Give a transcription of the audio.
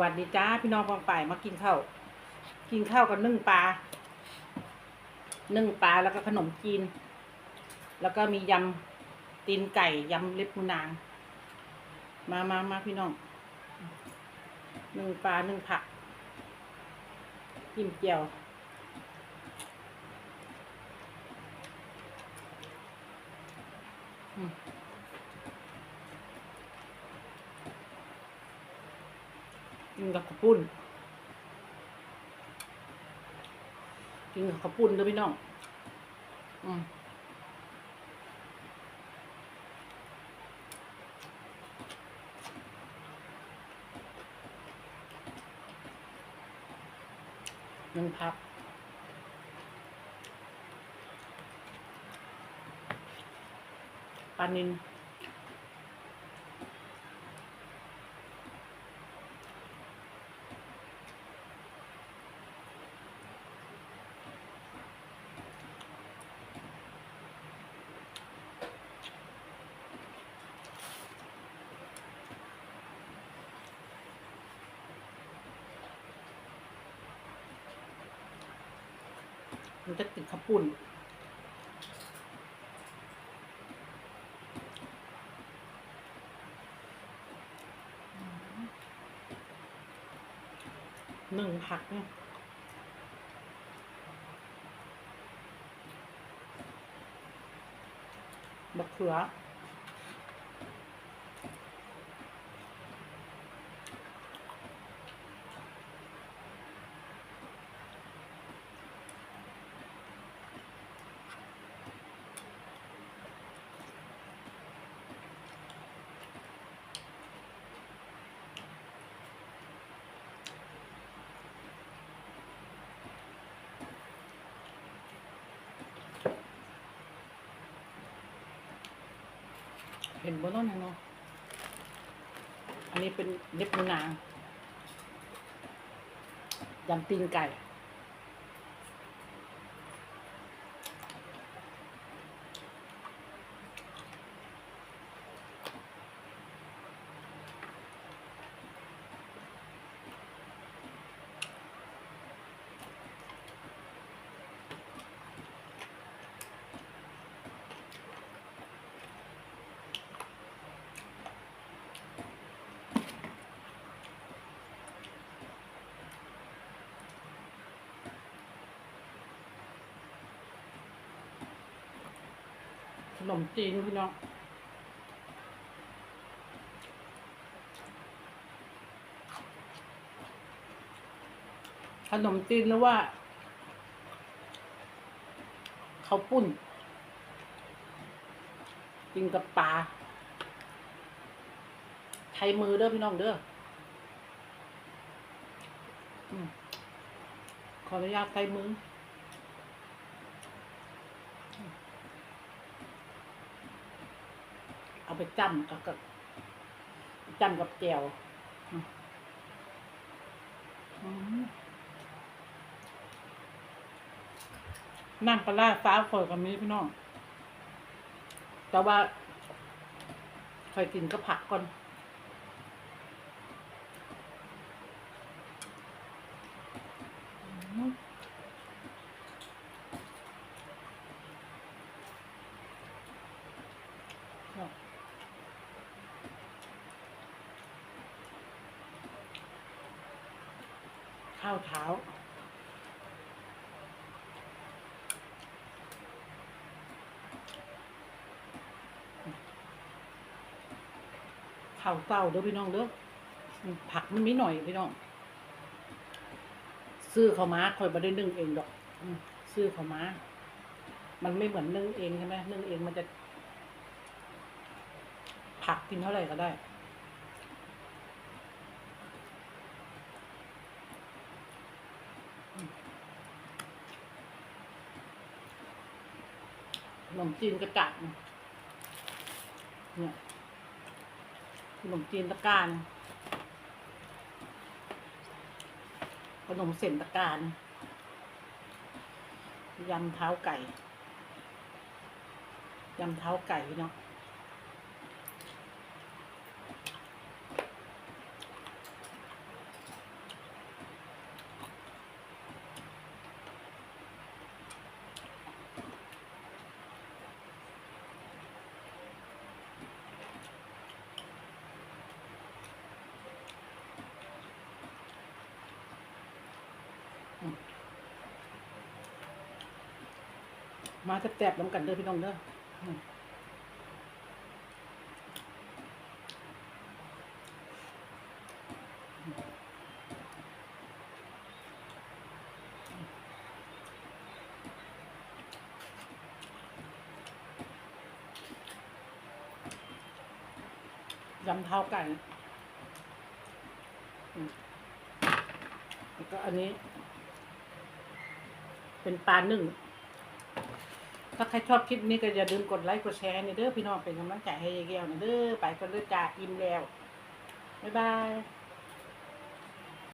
วัสดีจ้าพี่น้องกองป่ายมากินข้าวกินข้าวกับนึ่งปลา นึ่งปลาแล้วก็ขนมจีน แล้วก็มียำตีนไก่ยำเล็บมือนาง มามามาพี่น้อง นึ่งปลานึ่งผักจิ้มเจียว อืม กินกับข้าวปุ้น กินกับข้าวปุ้นเด้วยพี่น้อง อืมหนึ่งพับปลานิน มันจะติดข้าวปุ่นหนึ่งผักเนี่ยบักเขือ เห็นบนต้นเนาะอันนี้เป็นเล็บมือนางยำตีนไก่ นมจีนพี่น้องขนมจีนหรือว่าเขาปุ้นกินกับปลาไทยมือเด้อพี่น้องเด้อขออนุญาตไทยมือ เอาไปจ้ำกับกับจ้ำกับแจวอืมอืมนั่งปลาร้าฟ้าฝอยกับนี้พี่น้อง แต่ว่าคอยกินก็ผักก่อน ข้าวเท้า ข้าวเต้าเด้อพี่น้องเด้อผักมันไมีหน่อยพี่น้อง ซื้อเขาวมาคอยมาได้นึ่งเองดอกซื้อเขาวมามันไม่เหมือนนึ่งเองใช่ไหมนึ่งเองมันจะ ผักกินเท่าไหร่ก็ได้ ขนมจีนกระจัดเนี่ยขนมจีนตะการขนมเส้นตะการยำเท้าไก่ยำเท้าไก่เนาะ มาแซ่บๆน้ำกันเด้อพี่น้องเด้ออืมยำเท้าไก่แล้วก็อันนี้ เป็นปลาหนึ่ง ถ้าใครชอบคลิปนี้ก็อย่าลืมกดไลค์กดแชร์นี่เด้อพี่น้องเป็นกำลังใจให้ยายแก้วนี่เด้อไปก็เลือจ้าอิ่มแล้ว บ๊ายบาย